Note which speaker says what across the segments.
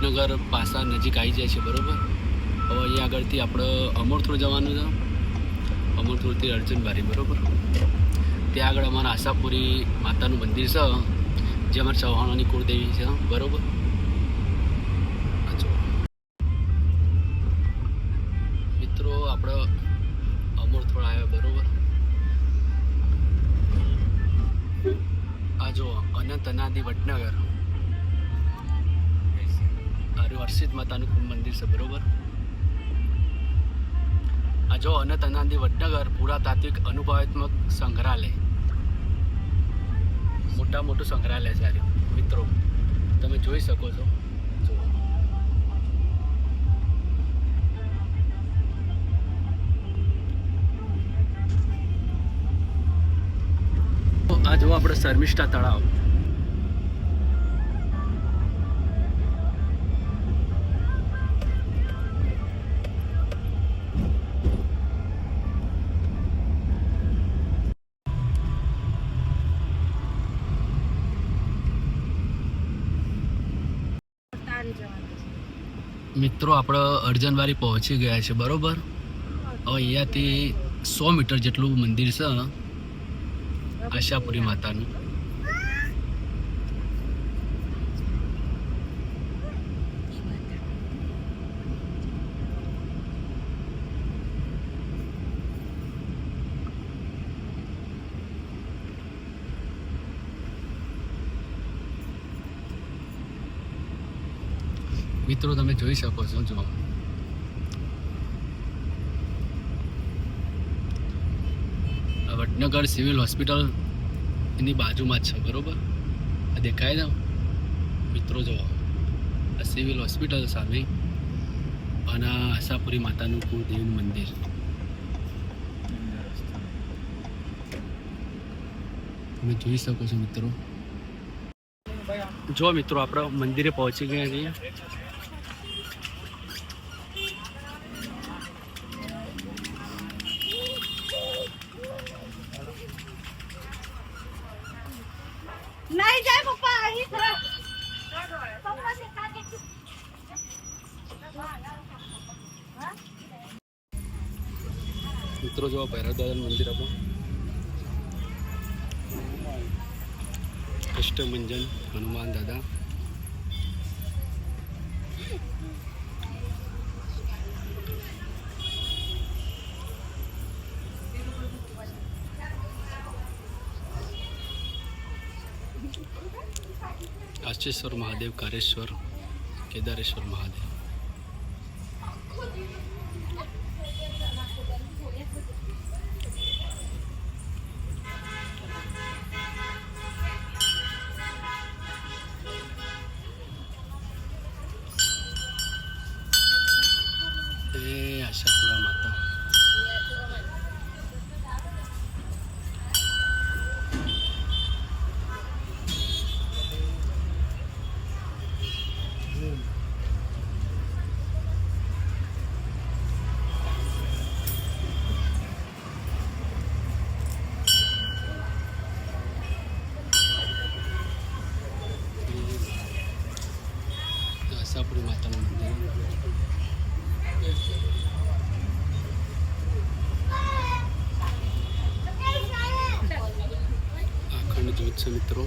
Speaker 1: વડનગર પાસા નજીક આવી જાય છે, બરાબર? હવે અહીંયા આગળથી આપણે અમરથોડ જવાનું છે. અમરથોડથી અર્જનબારી, બરાબર? ત્યાં આગળ અમારા આશાપુરી માતાનું મંદિર છે, જે અમારા ચૌહાણોની કુળદેવી છે, બરાબર. મિત્રો, આપણે અમરથોડ આવ્યા, બરાબર? આ જો અનંત અનાદિ વડનગર. હર્ષિત માતાનું કુંભ મંદિર છે, બરોબર? આ જો અનંત અનાદિ વડનગર પુરાતાત્વિક અનુભવાત્મક સંગ્રહાલય. મોટા મોટું સંગ્રહાલય છે આ. મિત્રો, તમે જોઈ શકો છો. આ જો આપણે શર્મિષ્ઠા તળાવ. મિત્રો, આપણે અર્જનવારી પહોંચી ગયા છે, બરોબર? હવે અહીંયાથી સો મીટર જેટલું મંદિર છે આશાપુરી માતાનું. મિત્રો, તમે જોઈ શકો છો, જો. વડનગર સિવિલ હોસ્પિટલ એની બાજુમાં જ છે, બરોબર? આ દેખાય છે મિત્રો, જો. આ સિવિલ હોસ્પિટલ સામે અને આશાપુરી માતાનું કુળદેવીનું મંદિર. તમે જોઈ શકો છો, મિત્રો. જો, મિત્રો, આપણે મંદિરે પહોંચી ગયા છીએ.
Speaker 2: नाही जाय पप्पा ही खरं पप्पा ते का ते-
Speaker 1: મિત્રો જો ભૈરવ દાદાનું મંદિર આપણું અષ્ટમંજન હનુમાન દાદા આશેશ્વર મહાદેવ કારેશ્વર કેદારેશ્વર મહાદેવ આશાપુરી માતાનું મંદિર અખંડ જ્યોત છે મિત્રો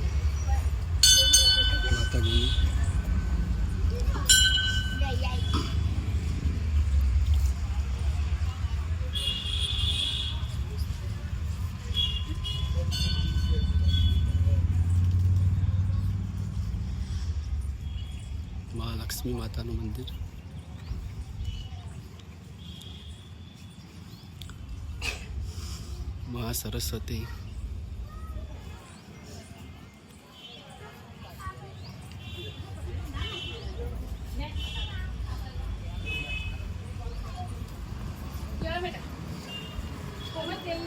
Speaker 1: માતાજીની મહાલક્ષ્મી માતાનું મંદિર. મહા સરસ્વતી.
Speaker 2: બેટા તેલ